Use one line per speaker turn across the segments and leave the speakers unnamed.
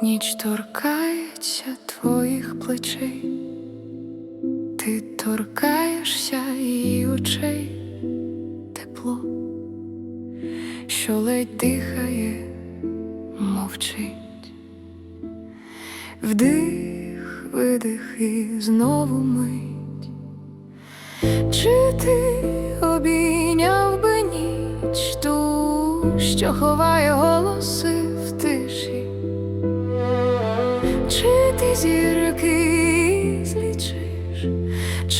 Ніч торкається твоїх плечей, ти торкаєшся її очей, тепло, що ледь дихає, мовчить, вдих, видих і знову мить. Чи ти обійняв би ніч ту, що ховає голоси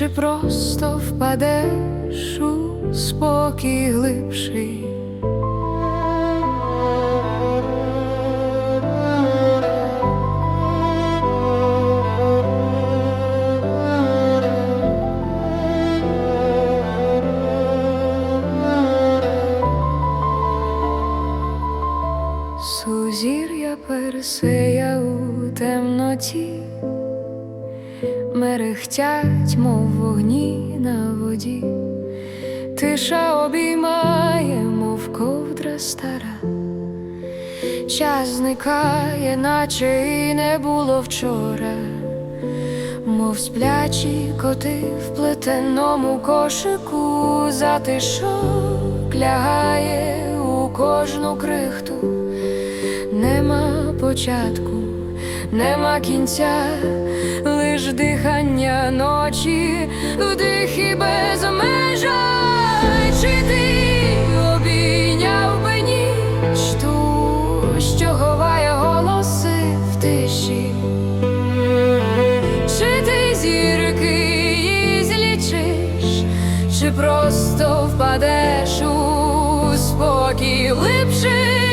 чи просто впадеш у спокій глибший? Сузір'я персея у темноті, мерехтять, мов вогні на воді, тиша обіймає, мов ковдра стара, час зникає, наче і не було вчора, мов сплячі коти в плетеному кошику, затишок лягає у кожну крихту. Нема початку, нема кінця, лиш дихання ночі, вдих і без межа. Чи ти обійняв би ніч ту, що ховає голоси в тиші? Чи ти зірки її злічиш, чи просто впадеш у спокій глибший?